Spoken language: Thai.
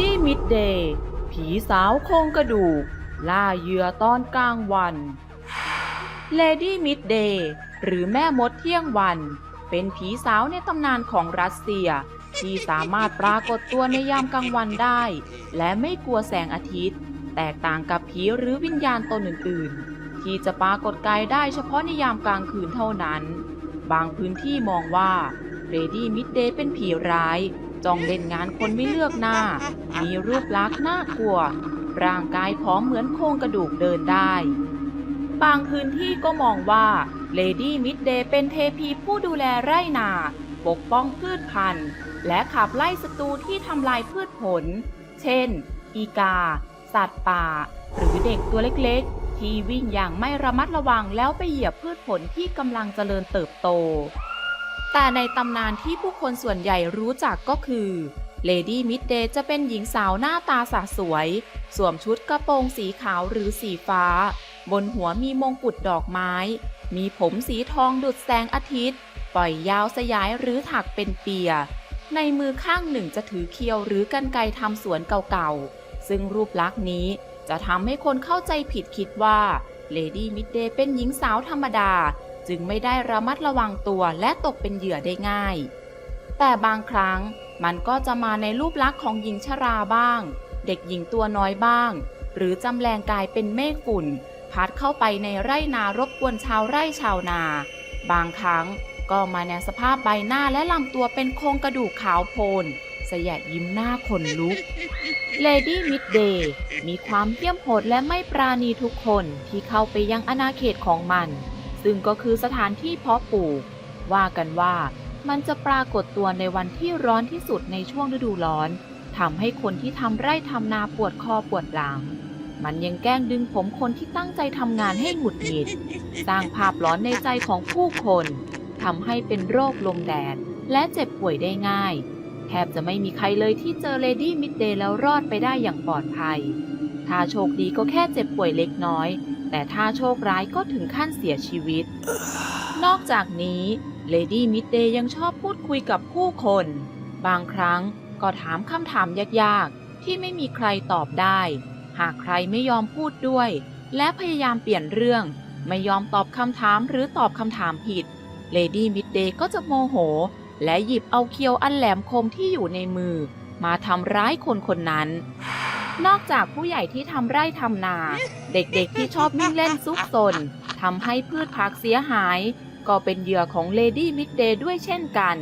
ดี้มิดเดย์ผีสาวโครงกระดูก ล่าเหยื่อตอนกลางวันเลดี้มิดเดย์หรือแม่มดเที่ยงวัน เป็นผีสาวในตำนานของรัสเซีย ที่สามารถปรากฏตัวในยามกลางวันได้ และไม่กลัวแสงอาทิตย์ แตกต่างกับผีหรือวิญญาณตนอื่น ๆ ที่จะปรากฏกายได้เฉพาะในยามกลางคืนเท่านั้น บางพื้นที่มองว่าเรดี้มิดเดย์เป็นผีร้าย จ้องเล่นงานคนไม่เลือกหน้า มีรูปลักษณ์น่ากลัว ร่างกายผอมเหมือนโครงกระดูกเดินได้ บางพื้นที่ก็มองว่าเลดี้มิดเดย์เป็นเทพีผู้ดูแลไร่นา ปกป้องพืชพันธุ์ และขับไล่ศัตรูที่ทำลายพืชผล เช่น อีกา สัตว์ป่า หรือเด็กตัวเล็กๆ ที่วิ่งอย่างไม่ระมัดระวังแล้วไปเหยียบพืชผลที่กำลังเจริญเติบโต แต่ในตำนานที่ผู้คนส่วนใหญ่รู้จักก็คือเลดี้มิดเดย์จะเป็นหญิงสาวหน้าตาสะสวย สวมชุดกระโปรงสีขาวหรือสีฟ้า บนหัวมีมงกุฎดอกไม้ มีผมสีทองดุดแสงอาทิตย์ ปล่อยยาวสยายหรือถักเป็นเปีย ในมือข้างหนึ่งจะถือเคียวหรือกันไกทำสวนเก่าๆ ซึ่งรูปลักษณ์นี้จะทำให้คนเข้าใจผิดคิดว่าเลดี้มิดเดย์เป็นหญิงสาวธรรมดา จึงไม่ได้ระมัดระวังตัวและตกเป็นเหยื่อได้ง่าย แต่บางครั้งมันก็จะมาในรูปลักษณ์ของหญิงชราบ้าง เด็กหญิงตัวน้อยบ้าง หรือจำแรงกายเป็นเมฆฝุ่น พัดเข้าไปในไร่นารบกวนชาวไร่ชาวนา บางครั้งก็มาในสภาพใบหน้าและลำตัวเป็นโครงกระดูกขาวโพลนสยะยิ้มหน้าขนลุก เลดี้มิดเดย์มีความเหี้ยมโหดและไม่ปราณีทุกคนที่เข้าไปยังอาณาเขตของมัน ซึ่งก็คือสถานที่เพาะปลูก ว่ากันว่ามันจะปรากฏตัวในวันที่ร้อนที่สุดในช่วงฤดูร้อนทำให้คนที่ทำไร่ทำนาปวดคอปวดหลัง มันยังแกล้งดึงผมคนที่ตั้งใจทำงานให้หงุดหงิด สร้างภาพร้อนในใจของผู้คนทำให้เป็นโรคลมแดด และเจ็บป่วยได้ง่าย แทบจะไม่มีใครเลยที่เจอเลดี้มิดเดย์แล้วรอดไปได้อย่างปลอดภัย ถ้าโชคดีก็แค่เจ็บป่วยเล็กน้อย แต่ถ้าโชคร้ายก็ถึงขั้นเสียชีวิต นอกจากนี้เลดี้มิดเดย์ยังชอบพูดคุยกับผู้คน บางครั้งก็ถามคำถามยากๆ ที่ไม่มีใครตอบได้ หากใครไม่ยอมพูดด้วย และพยายามเปลี่ยนเรื่อง ไม่ยอมตอบคำถามหรือตอบคำถามผิด เลดี้มิดเดย์ก็จะโมโห และหยิบเอาเคียวอันแหลมคมที่อยู่ในมือ มาทำร้ายคนคนนั้น นอกจากผู้ใหญ่ที่ทำไร่ทำนา เด็กๆที่ชอบวิ่งเล่นซุกซนทำให้พืชผักเสียหาย ก็เป็นเหยื่อของเลดี้มิดเดย์ด้วยเช่นกัน